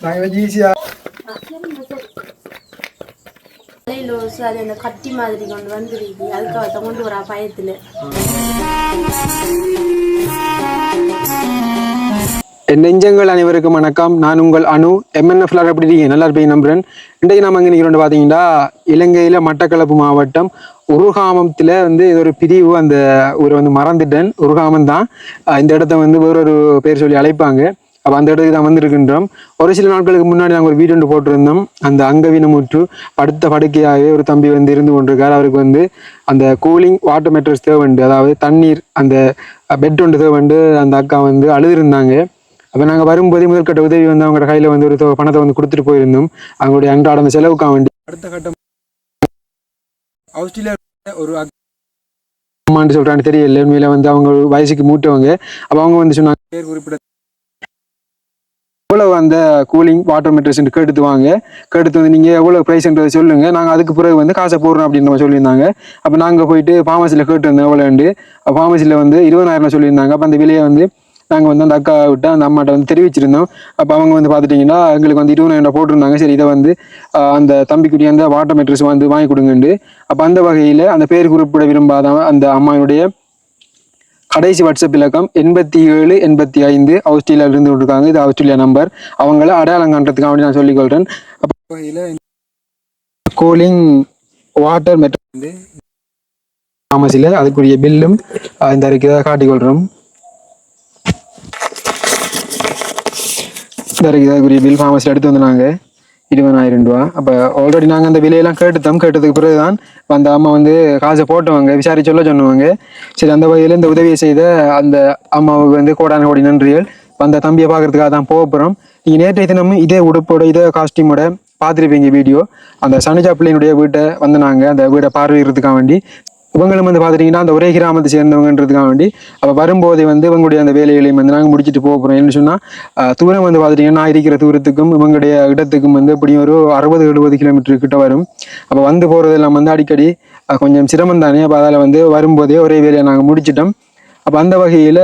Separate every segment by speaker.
Speaker 1: நாங்கள் ஈஸியாக
Speaker 2: அது அந்த கட்டி மாதிரி கொண்டு வந்துருக்கு அதுக்காக கொண்டு வரா
Speaker 1: என் நெஞ்சங்கள் அனைவருக்கும் வணக்கம். நான் உங்கள் அனு. எம்என்எஃப்ல எப்படி இருக்கீங்க நல்லா இருப்பீங்க நம்புறேன் இன்றைக்கு நம்ம அங்கே நிற்கிறோம் பார்த்தீங்கன்னா இலங்கையில் மட்டக்களப்பு மாவட்டம் உருகாமத்தில் வந்து இது ஒரு பிரிவு அந்த ஊரை வந்து மறந்துட்டேன். உருகாமம் தான் இந்த இடத்த வந்து வேறொரு பேர் சொல்லி அழைப்பாங்க. அப்போ அந்த இடத்துக்கு தான் வந்திருக்கின்றோம். ஒரு சில நாட்களுக்கு முன்னாடி நாங்கள் ஒரு வீடு ஒன்று போட்டிருந்தோம். அந்த அங்கவீனமுற்று படுத்த படுக்கையாகவே ஒரு தம்பி வந்து இருந்து கொண்டிருக்கார். அவருக்கு வந்து அந்த கூலிங் வாட்டர் மெட்ரஸ் தேவைண்டு அதாவது தண்ணீர் அந்த பெட் ஒன்று தேவைண்டு அந்த அக்கா வந்து அழுதுருந்தாங்க. அப்போ நாங்கள் வரும்போதே முதற்கட்ட உதவி வந்து அவங்க கையில் வந்து ஒரு பணத்தை வந்து கொடுத்துட்டு போயிருந்தோம். அவங்களுடைய அன்றாட அந்த செலவுக்காக வேண்டி. அடுத்த கட்டம் ஆஸ்திரேலியா ஒரு அம்மான்னு சொல்கிறான்னு தெரியல. உண்மையில வந்து அவங்க வயசுக்கு மூட்டவங்க அப்போ அவங்க வந்து சொன்னாங்க. பேர் குறிப்பிட எவ்வளவு அந்த கூலிங் வாட்டர் மெட்ரஸ் கேட்டு வாங்க. கேட்டுட்டு வந்து நீங்கள் எவ்வளோ ப்ரைஸ்ன்றதை சொல்லுங்கள் நாங்கள் அதுக்கு பிறகு வந்து காசை போடுறோம் அப்படின்னு நம்ம சொல்லியிருந்தாங்க. அப்போ நாங்கள் போயிட்டு ஃபார்மசியில் கேட்டு வந்தோம் எவ்வளோண்டு ஃபார்மசியில் வந்து இருபதாயிரம் சொல்லியிருந்தாங்க. அப்போ அந்த விலையை வந்து நாங்கள் வந்து அந்த அக்கா விட்டு அந்த அம்மாட்ட வந்து தெரிவிச்சிருந்தோம். அப்போ அவங்க வந்து பார்த்துட்டிங்கன்னா எங்களுக்கு வந்து இருபதாயிரம் போட்டிருந்தாங்க. சரி இதை வந்து அந்த தம்பிக்குட்டி அந்த வாட்டர் மெட்ரஸ் வந்து வாங்கி கொடுங்கண்டு அப்போ அந்த வகையில் அந்த பேர் குறிப்பிட விரும்பாத அந்த அம்மாவுடைய கடைசி வாட்ஸ்அப் இலக்கம் எண்பத்தி ஏழு எண்பத்தி ஐந்து ஆஸ்திரேலியாவில் இருந்து கொண்டிருக்காங்க இது ஆஸ்திரேலியா நம்பர் அவங்கள அடையாளம் காண்றதுக்காக வேண்டி நான் சொல்லிக்கொள்கிறேன் அப்போ கூலிங் வாட்டர் மெட்ரஸ் வந்து ஃபார்மசியில் அதுக்குரிய பில்லும் இந்த அறிக்கையை காட்டிக்கொள்கிறோம் இந்த இருக்கிறதுக்குரிய பில் ஃபார்மசியில் எடுத்து வந்து நாங்கள் இருபதாயிரம் ரூபா. அப்போ ஆல்ரெடி நாங்கள் அந்த விலையெல்லாம் கேட்டுத்தோம். கேட்டதுக்கு பிறகு தான் அந்த அம்மா வந்து காசை போட்டவங்க விசாரி சொல்ல சொன்னவங்க. சரி அந்த வகையில் இந்த உதவியை செய்த அந்த அம்மாவுக்கு வந்து கோடான கோடி நன்றிகள். அந்த தம்பியை பார்க்கறதுக்காக தான் போக போகிறோம் நீங்கள் நேற்றைய தினமும் இதே உடுப்போட இதே காஸ்டியூமோட பார்த்துருப்பீங்க வீடியோ அந்த சனிஜா பிள்ளையினுடைய வீட்டை வந்து நாங்கள் அந்த வீடை பார்வையிடுறதுக்காக வேண்டி இவங்களும் வந்து பார்த்துட்டிங்கன்னா அந்த ஒரே கிராமத்தை சேர்ந்தவங்கன்றதுக்காக வேண்டி அப்போ வரும்போதே வந்து இவங்களுடைய அந்த வேலைகளையும் வந்து நாங்கள் முடிச்சுட்டு போக போகிறோம் சொன்னால் தூரம் வந்து பார்த்துட்டிங்கன்னா நான் இருக்கிற தூரத்துக்கும் இவங்களுடைய இடத்துக்கும் வந்து எப்படியும் ஒரு அறுபது எழுபது கிலோமீட்டர் கிட்ட வரும். அப்போ வந்து போகிறதெல்லாம் வந்து அடிக்கடி கொஞ்சம் சிரமம் தானே அப்போ அதில் வந்து வரும்போதே ஒரே வேலையை நாங்கள் முடிச்சிட்டோம். அப்போ அந்த வகையில்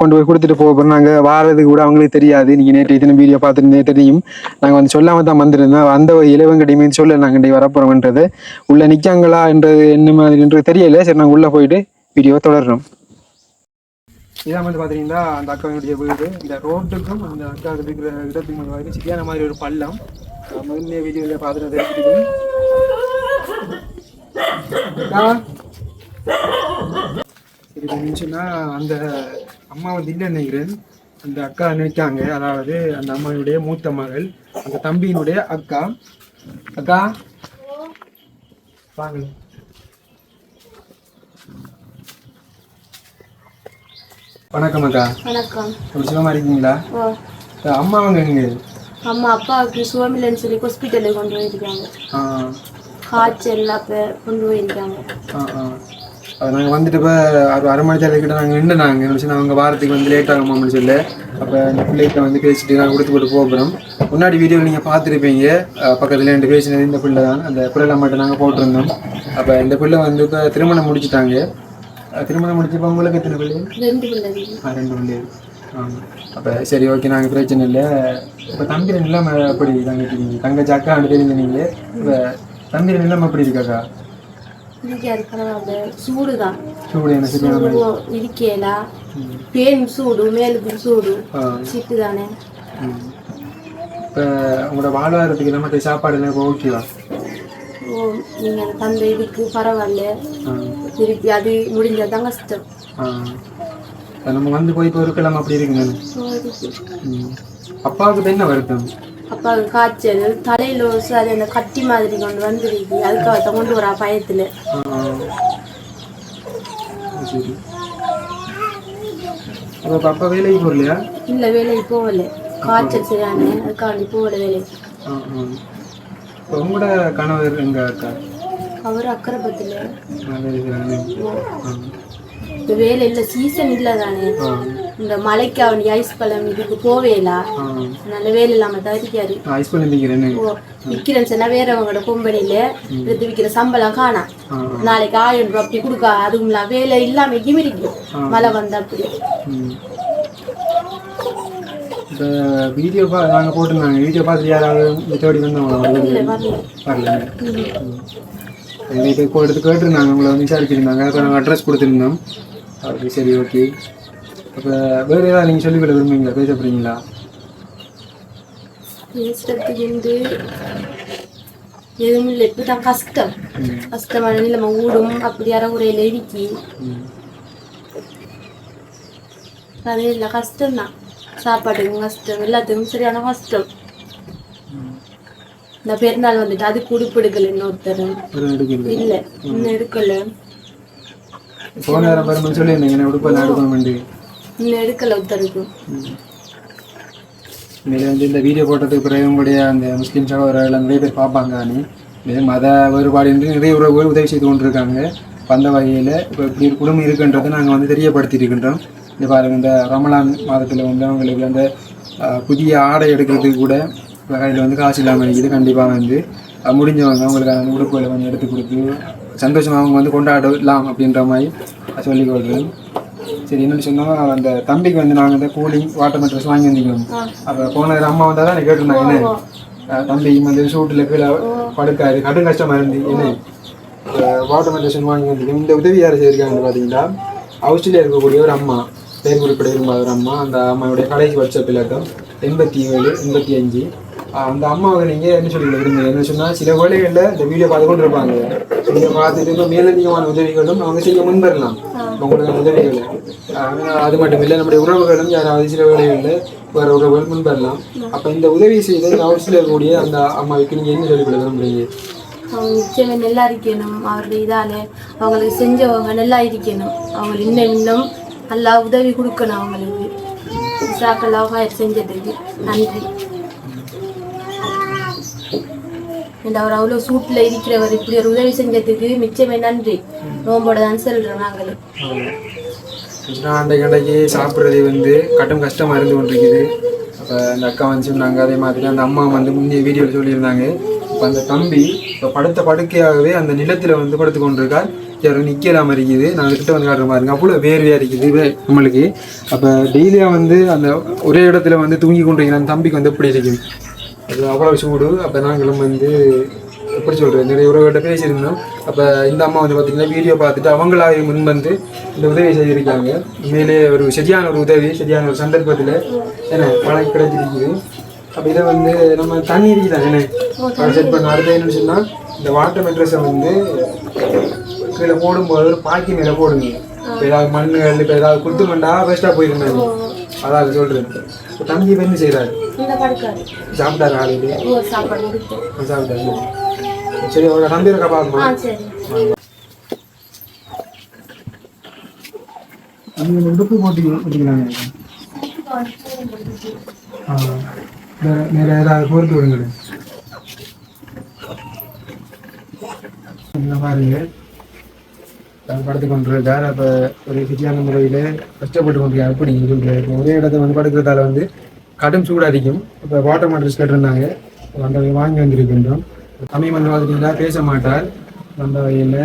Speaker 1: கொண்டு போய் கொடுத்துட்டு போக போகிறோம் நாங்கள் வாரதுக்கு கூட அவங்களுக்கு தெரியாது. நீங்கள் நேற்று இத்தனை வீடியோ பார்த்துருந்தே தெரியும். நாங்கள் வந்து சொல்லாமல் தான் வந்திருந்தோம். அந்த வகையில் இவங்ககிட்டயுமே சொல்ல நாங்கள் இன்றைக்கு வரப்போகிறோம்ன்றது உள்ளே நிற்காங்களா என்றது என்ன மாதிரின்றது தெரியல. சரி நாங்கள் உள்ளே போயிட்டு வீடியோவை தொடர்றோம். இதான் வந்து பார்த்தீங்கன்னா அந்த அக்காவினுடைய வீடு. இந்த ரோட்டுக்கும் அந்த அக்கா இருக்கிற இடத்துக்கும் வந்து பார்த்தீங்கன்னா சரியான மாதிரி ஒரு பள்ளம். முதல்ல வீடியோவில் பார்த்துட்டு தெரிஞ்சுக்கிட்டு சரி கொஞ்சம்னா அந்த அம்மா வந்து இல்லை நினைக்கிறேன் அந்த அக்கா நினைக்காங்க அதாவது அந்த அம்மாவுடைய மூத்த மகள். அந்த தம்பியினுடைய அக்கா. அக்கா? வாங்க. வணக்கம் அக்கா.
Speaker 2: வணக்கம்.
Speaker 1: சுகமா இருக்கீங்களா? அம்மா அவங்க எங்க
Speaker 2: அம்மா அப்பாவுக்கு சுவாமிலன்னு சொல்லி ஹாஸ்பிட்டலுக்கு கொண்டு போயிருக்காங்க. காய்ச்சல் அப்போ கொண்டு போயிருக்காங்க.
Speaker 1: நாங்கள் வந்துட்டு இப்போ ஒரு அரை மணி நேரத்துக்கிட்ட நாங்கள் நின்று நாங்கள் நினச்சி அவங்க வாரத்துக்கு வந்து லேட் ஆகுமான்னு சொல்லி. அப்போ அந்த பிள்ளைகிட்ட வந்து பேசிட்டு நாங்கள் கொடுத்து போட்டு போகிறோம் முன்னாடி வீடியோ நீங்கள் பார்த்துருப்பீங்க. பக்கத்துல ரெண்டு பேசினது இந்த பிள்ளை தான். அந்த பிள்ளை மட்டும் நாங்கள் போட்டிருந்தோம். அப்போ இந்த பிள்ளை வந்து இப்போ திருமணம் முடிச்சிட்டாங்க. திருமணம் முடிச்சப்போ உங்களுக்கு எத்தனை பிள்ளை?
Speaker 2: ரெண்டு பிள்ளைங்க
Speaker 1: ஆ ரெண்டு பிள்ளை. ஆமாம் அப்போ சரி ஓகே நாங்கள் பிரச்சனை இல்லை. இப்போ தம்பி நிலைமை எப்படி தங்கச்சி தங்கச்சி அக்கா ரெண்டு தெரிஞ்சு நீங்கள் இப்போ தம்பி நிலைமை எப்படி இருக்காக்கா
Speaker 2: இருக்காது பரவாயில்ல சூடு தான்
Speaker 1: சூடு
Speaker 2: இருக்கேலா பேன் சூடு மேலுக்கு சூடு சீட்டு தானே
Speaker 1: இப்போ உங்களோட வாழ்வாதாரத்துக்கு எல்லாம் மற்ற சாப்பாடு எல்லாம் ஓகேவா
Speaker 2: ஓ நீங்கள் தந்த இதுக்கு பரவாயில்ல. திருப்பி அது முடிஞ்சதான் கஷ்டம்.
Speaker 1: ஆ. இப்ப நம்ம வந்து போய் இப்போ ஒரு கிழமை அப்படி இருக்குங்க. அப்பாவுக்கு என்ன வருத்தம்?
Speaker 2: அப்பாவுக்கு காய்ச்சல் தலையில ஒரு அது அந்த கட்டி மாதிரி கொண்டு வந்துருக்கு அதுக்காக கொண்டு வரா பயத்துல.
Speaker 1: சரி. அப்போ அப்பா வேலைக்கு போகலையா?
Speaker 2: இல்ல வேலைக்கு போகல. காய்ச்சல் சரியான அதுக்காண்டி போகல வேலைக்கு.
Speaker 1: உங்களோட கணவர் எங்க அக்கா
Speaker 2: அவர் அக்கரைப்பத்துல.
Speaker 1: நான் வேலை
Speaker 2: இல்ல சீசன் இல்ல தானே இந்த மலைக்கு அவன் ஐஸ் பழம் இதுக்கு போவேலா? நல்ல வேலை இல்லாம தவிக்காரு
Speaker 1: ஐஸ் நிற்கிறேன்னு
Speaker 2: ஓ விக்கிறேன்னு சொன்னா வேறவங்களோட கொம்பனில எடுத்து விக்கிற சம்பளம் காணா. நாளைக்கு ஆயிரம் ரூபாய் அப்படி கொடுக்க அதுவும் இல்ல வேலை இல்லாம இருக்கும் மழை வந்தா அப்படி.
Speaker 1: வீடியோ பா நாங்கள் போட்டிருந்தாங்க. வீடியோ பார்த்துட்டு யாராவது தேடி வந்தவங்க
Speaker 2: வரல
Speaker 1: எங்களுக்கு இப்போ எடுத்து கேட்டிருந்தாங்க. உங்களை வந்து விசாரிச்சிருந்தாங்க. நாங்கள் அட்ரஸ் கொடுத்துருந்தோம். அப்படி சரி ஓகே அப்போ வேறு ஏதாவது நீங்கள் சொல்லிவிட விரும்புறீங்களா பேச போகிறீங்களா
Speaker 2: பேசுறதுக்கு வந்து எதுவும் இல்லை. இப்படிதான் கஷ்டம். கஷ்டமான நிலைமை ஊடும் அப்படி அறகுறையில் இருக்கி அது இல்லை கஷ்டம்தான். சாப்பாட்டுக்கும் கஷ்டம் எல்லாத்துக்கும் சரியான கஷ்டம். இந்த பெருநாள் வந்துட்டு அது குடுப்பு எடுக்கல இன்னொருத்தர் இல்லை இன்னும் எடுக்கல.
Speaker 1: போன நேரம் சொல்லியிருந்தீங்க உடுப்பெல்லாம் எடுக்கணுமெண்டு
Speaker 2: இன்னும் ஒருத்தருக்கு.
Speaker 1: இதில் வந்து இந்த வீடியோ போட்டதுக்கு பிறகு உங்களுடைய அந்த முஸ்லீம் சகோதரர்கள் நிறைய பேர் பார்ப்பாங்க அணி. இது மத வேறுபாடு என்று நிறைய உறவுகள் உதவி செய்து கொண்டிருக்காங்க. வந்த அந்த வகையில் இப்போ இப்படி ஒரு குடும்பம் இருக்குன்றதை நாங்கள் வந்து தெரியப்படுத்தி இருக்கின்றோம் இந்த பாருங்க இந்த ரமலான் மாதத்தில் வந்து அவங்களுக்கு அந்த புதிய ஆடை எடுக்கிறதுக்கு கூட வகையில் வந்து காசு இல்லாமல் இருக்குது. கண்டிப்பாக வந்து முடிஞ்சவங்க அவங்களுக்கு அந்த உடுப்புகளை வந்து எடுத்து கொடுத்து சந்தோஷமாக அவங்க வந்து கொண்டாடலாம் அப்படின்ற மாதிரி சொல்லிக் கொள்கிறேன் சரி என்னன்னு சொன்னால் அந்த தம்பிக்கு வந்து நாங்கள் இந்த கூலிங் வாட்டர் மெட்ரஸ் வாங்கி வந்திருக்கோம். அப்போ போன அம்மா வந்தால் தான் கேட்டிருந்தாங்க என்ன? தம்பி வந்து சூட்டில் கீழே படுக்காரு கடும் கஷ்டமாக இருந்து என்ன? வாட்டர் மெட்ரஸ் வாங்கி வந்திருக்கோம். இந்த உதவி யார் செய்திருக்காங்கன்னு பார்த்தீங்கன்னா ஆஸ்திரேலியா இருக்கக்கூடிய ஒரு அம்மா பேர் குறிப்பிட விரும்பாத ஒரு அம்மா அந்த அம்மாவுடைய கடைசி வாட்ஸ்அப் இலக்கம் எண்பத்தி ஏழு எண்பத்தி அஞ்சு அந்த அம்மாவை நீங்கள் என்ன சொல்லி விரும்புங்க என்ன சொன்னால் சில வேளைகளில் இந்த வீடியோ பார்த்து கொண்டு இருப்பாங்க நீங்கள் பார்த்துட்டு மேலதிகமான உதவிகளும் அவங்க செய்ய முன்வரலாம் உங்களுக்கு உதவிகளை. அது மட்டும் இல்லை நம்முடைய உறவுகளும் யாராவது சில வேளைகளில் வேறு உறவுகள் முன்வரலாம் அப்போ இந்த உதவி செய்த அவசியம் இருக்கக்கூடிய அந்த அம்மாவுக்கு நீங்கள் என்ன சொல்லிவிட விரும்புறீங்க?
Speaker 2: அவங்க நிச்சயமே நல்லா இருக்கணும். அவருடைய இதால அவங்களுக்கு செஞ்சவங்க நல்லா இருக்கணும். அவங்க இன்னும் இன்னும் நல்லா உதவி கொடுக்கணும் அவங்களுக்கு. சாக்கெல்லாம் ஹயர் செஞ்சதுக்கு நன்றி. இந்த அவர் அவ்வளோ சூட்டில் இருக்கிறவர் இப்படி ஒரு உதவி செஞ்சதுக்கு மிச்சமே நன்றி. நோம்போட தான் சொல்கிறோம் நாங்கள்
Speaker 1: நான் அன்றைக்கு அன்றைக்கு சாப்பிட்றது வந்து கட்டும் கஷ்டமாக இருந்து கொண்டிருக்குது. அப்போ அந்த அக்கா வந்து சொன்னாங்க அதே மாதிரி அந்த அம்மா வந்து முந்தைய வீடியோவில் சொல்லியிருந்தாங்க. இப்போ அந்த தம்பி இப்போ படுத்த படுக்கையாகவே அந்த நிலத்தில் வந்து படுத்து கொண்டிருக்கார். யாரும் நிற்கலாமல் இருக்குது. நான் கிட்ட வந்து காட்டுற மாதிரி அவ்வளோ வேர்வையாக இருக்குது நம்மளுக்கு. அப்போ டெய்லியாக வந்து அந்த ஒரே இடத்துல வந்து தூங்கி கொண்டிருக்கிற அந்த தம்பிக்கு வந்து எப்படி இருக்குது? அது அவ்வளோ சூடு. அப்போ நாங்களும் வந்து எப்படி சொல்கிறது நிறைய உறவுகிட்ட பேசியிருந்தோம். அப்போ இந்த அம்மா வந்து பார்த்திங்கன்னா வீடியோ பார்த்துட்டு அவங்களாவே முன் வந்து இந்த உதவி செய்திருக்காங்க. உண்மையிலே ஒரு சரியான ஒரு உதவி சரியான ஒரு சந்தர்ப்பத்தில் என்ன மழை கிடைச்சிருக்குது. அப்போ இதை வந்து நம்ம தண்ணி இருக்குதான் என்ன செட் பண்ண அடுத்து என்னன்னு சொன்னால் இந்த வாட்டர் மெட்ரஸை வந்து கீழே போடும்போது ஒரு பாக்கி மேலே போடுங்க. இப்போ ஏதாவது மண்ணுகள் இப்போ ஏதாவது குத்து மண்டா வேஸ்ட்டாக போயிருந்தாங்க அதான் சொல்கிறேன் இப்போ தம்பி என்ன செய்கிறாரு சாப்பிட்டாரு? ஆளுக்கு சாப்பிட்டாரு. சரி பாருமா
Speaker 2: ஆ சரி.
Speaker 1: அவங்க உடுப்பு போட்டு விட்டுக்கிறாங்க ஆ வேற ஏதாவது பொறுத்து விடுங்க பாருங்க. அவர் படுத்து கொண்டிருக்கார் அப்போ ஒரு சரியான முறையில் கஷ்டப்பட்டு கொண்டிருக்காரு அப்படி சொல்கிறார் ஒரே இடத்த வந்து படுக்கிறதால வந்து கடும் சூடு அடிக்கும் இப்போ வாட்டர் மாட்டர்ஸ் கேட்டிருந்தாங்க. அப்ப அந்த வாங்கி வந்திருக்கின்றோம். தமிழ் பார்த்தீங்கன்னா பேச மாட்டார். அந்த வகையில்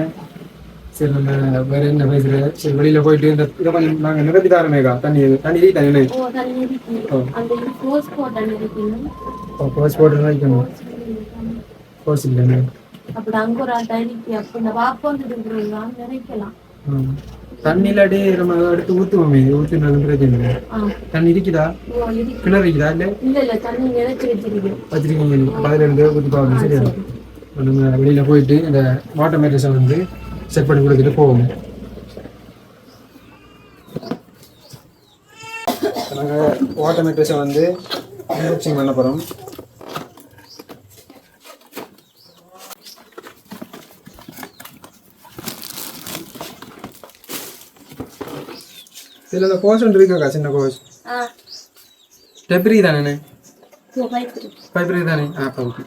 Speaker 1: சரி நம்ம வேற என்ன பேசுற சரி வெளியில போயிட்டு இந்த இதை கொஞ்சம் நாங்க நிரப்பி தாரமேகா தண்ணி தண்ணி தண்ணி
Speaker 2: ஓ
Speaker 1: கோர்ஸ் போட்டு வைக்கணும் கோர்ஸ் இல்லைண்ணே
Speaker 2: அப்படி அங்க ஒரு இருக்கு. அப்ப இந்த இருக்கிறீங்களா நினைக்கலாம்.
Speaker 1: ம். தண்ணி இல்லாட்டி நம்ம எடுத்து பிரச்சனை இல்லை தண்ணி இருக்குதா? கிணறு இருக்குதா இல்லை?
Speaker 2: இல்ல தண்ணி நினைச்சு
Speaker 1: வச்சிருக்கீங்க அப்ப அதுல இருந்து சரியா? நம்ம வெளியில போயிட்டு இந்த வாட்டர் மேட்ரஸை வந்து செட் பண்ணி கொடுத்துட்டு போவோம். நாங்கள் வாட்டர் மேட்ரஸை வந்து அன்பாக்சிங் பண்ண போகிறோம் இதில் இந்த கோஸ் ஒன்று இருக்காக்கா சின்ன கோஸ் டெப்ரி தானே? பைப்ரி தானே? ஆ ஓகே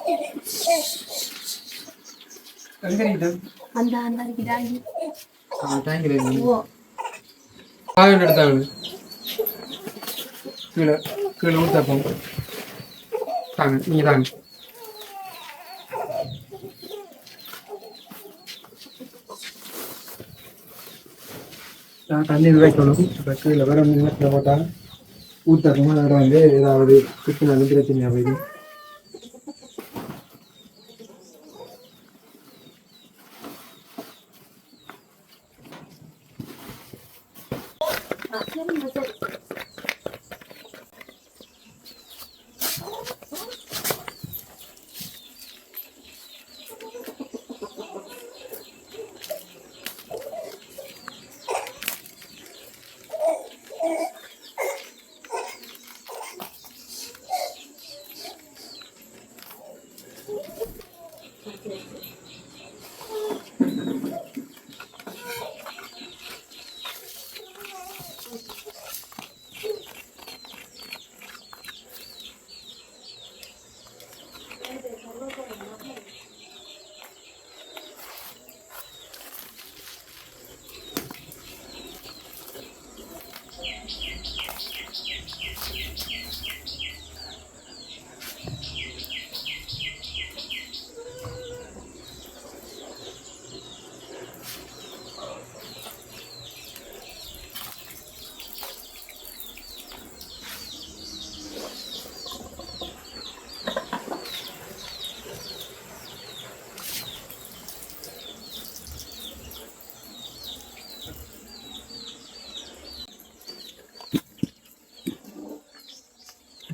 Speaker 1: எங்கே இருக்குது
Speaker 2: அந்த அந்த இதாகி
Speaker 1: தேங்க்யூ
Speaker 2: ஓ
Speaker 1: பாயம் எடுத்தாங்க கீழே கீழே ஊற்றப்போம் தாங்க நீங்கள் தாங்க தண்ணி வைக்கணும் இப்போ கீழே வர நேரத்தில் போட்டால் ஊற்றப்போம் அதில் வந்து ஏதாவது சுற்றி நல்ல பிரச்சனையாக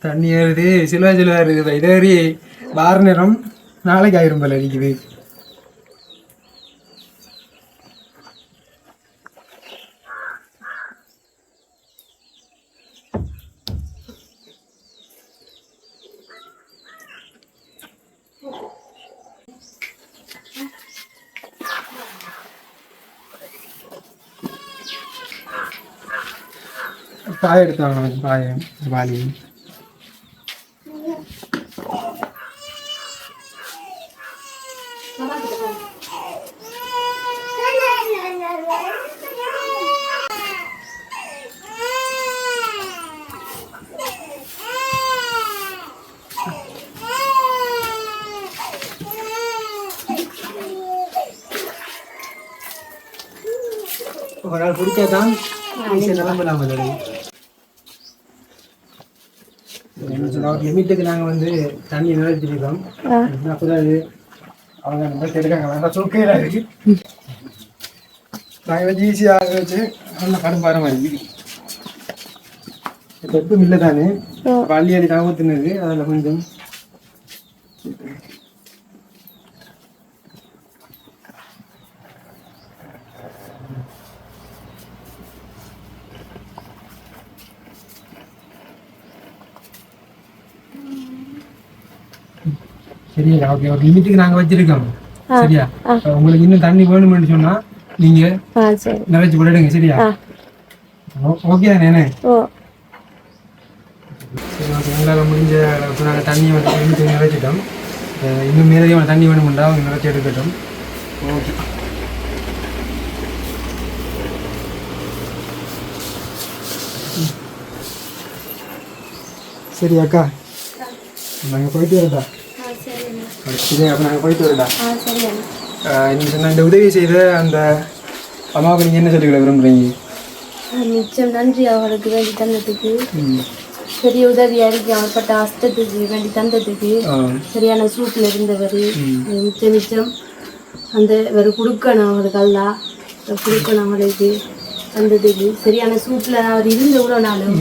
Speaker 1: தண்ணி ஏறுது சிலுவா சிலுவா இருக்குது. இதே மாதிரி வார நேரம் நாளைக்கு ஆயிரம் போல் அடிக்குது பாய எடுத்தாங்க பாயம் வாலி ஒரு நாள் பிடிச்சாதான் நிலம்பலாம லிமிட்டுக்கு நாங்கள் வந்து தண்ணி நிறுத்திருக்கோம் அப்போதான் அவங்க நம்ம தெரியாங்க வேண்டாம் தூக்கையில் இருக்கு நாங்கள் வச்சு ஈஸியாக வச்சு நல்லா கடும் பாரு மாதிரி இப்போ எப்பவும் இல்லை தானே பள்ளி அடி ஊற்றுனது அதில் கொஞ்சம் சரியா? ஓகே ஒரு லிமிட்டுக்கு நாங்கள் வச்சிருக்கோம். சரியா? இப்ப உங்களுக்கு இன்னும் தண்ணி வேணும்னு சொன்னா நீங்க நிறைச்சு விடுங்க சரியா? ஓகே தானே
Speaker 2: ஓ.
Speaker 1: சரி ஓகே எங்களால் முடிஞ்ச அளவுக்கு நாங்கள் தண்ணியை வந்து லிமிட்டுக்கு நிறைச்சிட்டோம். இன்னும் மேலதிகமாக தண்ணி வேணும்னா அவங்க நிறைச்சி எடுக்கட்டும். ஓகே. சரி அக்கா. நாங்கள் போயிட்டு
Speaker 2: ஆ சரி
Speaker 1: அப்போ நாங்கள் போயிட்டு வரட்டா
Speaker 2: ஆ சரி
Speaker 1: நீங்கள் சொன்ன இந்த உதவி செய்த அந்த அம்மாவுக்கு நீங்கள் என்ன சொல்லிக்கொள்ள விரும்புகிறீங்க
Speaker 2: மிச்சம் நன்றி அவர்களுக்கு வேண்டி தந்ததுக்கு பெரிய உதவியா இருக்கு அவர் பட்ட அஸ்தத்துக்கு வேண்டி தந்ததுக்கு சரியான சூட்டில் இருந்தவர் மிச்சம் மிச்சம் அந்த இவர் கொடுக்கணும் அவங்களுக்கு அல்லா கொடுக்கணும் அவங்களுக்கு தந்ததுக்கு சரியான சூட்டில் அவர் இருந்த இவ்வளோ நாளும்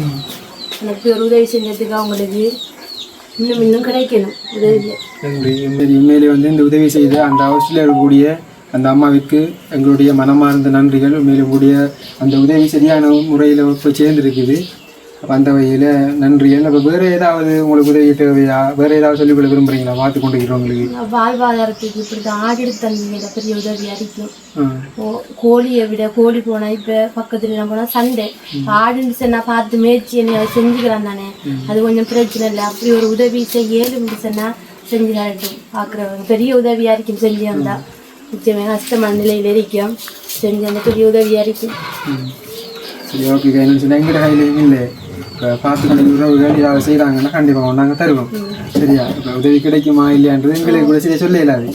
Speaker 2: எனக்கு ஒரு உதவி செஞ்சதுக்கு அவங்களுக்கு இன்னும் இன்னும் கிடைக்கணும். உதவி
Speaker 1: நன்றி. உண்மையிலே வந்து இந்த உதவி செய்த அந்த ஹவுஸில் இருக்கக்கூடிய அந்த அம்மாவிற்கு எங்களுடைய மனமார்ந்த நன்றிகள். உண்மையிலே கூடிய அந்த உதவி சரியான முறையில் போய் சேர்ந்துருக்குது. அந்த வகையில் நன்றிகள் அப்போ வேறு ஏதாவது உங்களுக்கு உதவி தேவையா? வேறு ஏதாவது சொல்லிக்கொள்ள விரும்புகிறீங்களா பார்த்து கொண்டு இருக்கிறவங்களுக்கு
Speaker 2: வாழ்வாதாரத்துக்கு இப்படி தான் ஆடி தந்தீங்க பெரிய உதவியாக இருக்கும் கோழியை விட கோழி போனா இப்ப பக்கத்துல எல்லாம் போனா சண்டை. ஆடுன்னு சொன்னா பார்த்து மேய்ச்சி என்ன செஞ்சுக்கிறான் தானே. அது கொஞ்சம் பிரச்சனை இல்லை. அப்படி ஒரு உதவி செய்ய ஏழு சொன்னா செஞ்சு காட்டும் பாக்குறவங்க பெரிய உதவியா இருக்கும் செஞ்சு வந்தா. நிச்சயமாக கஷ்டமான நிலையில் இருக்கோம். செஞ்சு அந்த பெரிய உதவியாக இருக்கும்.
Speaker 1: சரி ஓகே சொன்னால் எங்கிட்ட கையிலையும் இல்லை. பார்த்து கொண்டு உறவுகள் யாராவது செய்கிறாங்கன்னா கண்டிப்பாக நாங்கள் தருவோம். சரியா? இப்போ உதவி கிடைக்குமா இல்லையான்றது எங்களுக்கு கூட சரியாக சொல்ல இயலாது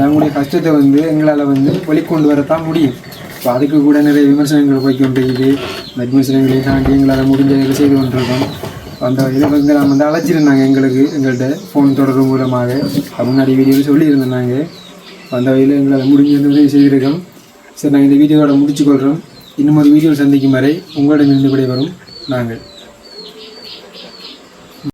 Speaker 1: நாங்களுடைய கஷ்டத்தை வந்து எங்களால் வந்து வெளிக்கொண்டு வரத்தான் முடியும். இப்போ அதுக்கு கூட நிறைய விமர்சனங்கள் போய் கொண்டிருக்குது. அந்த விமர்சனங்களை தாண்டி எங்களால் முடிஞ்ச இதை செய்து கொண்டிருக்கோம். அந்த வகையில் வந்து நம்ம வந்து அழைச்சிருந்தாங்க எங்களுக்கு எங்கள்கிட்ட ஃபோன் தொடர்பு மூலமாக. முன்னாடி வீடியோவில் சொல்லியிருந்தோம் நாங்கள் அந்த வகையில் எங்களால் முடிஞ்ச உதவி செய்திருக்கோம். சரி நாங்கள் இந்த வீடியோவோட முடிச்சுக்கொள்கிறோம் இன்னும் ஒரு வீடியோ சந்திக்கும் வரை உங்களிடமிருந்து விடைபெறும் நாங்கள்.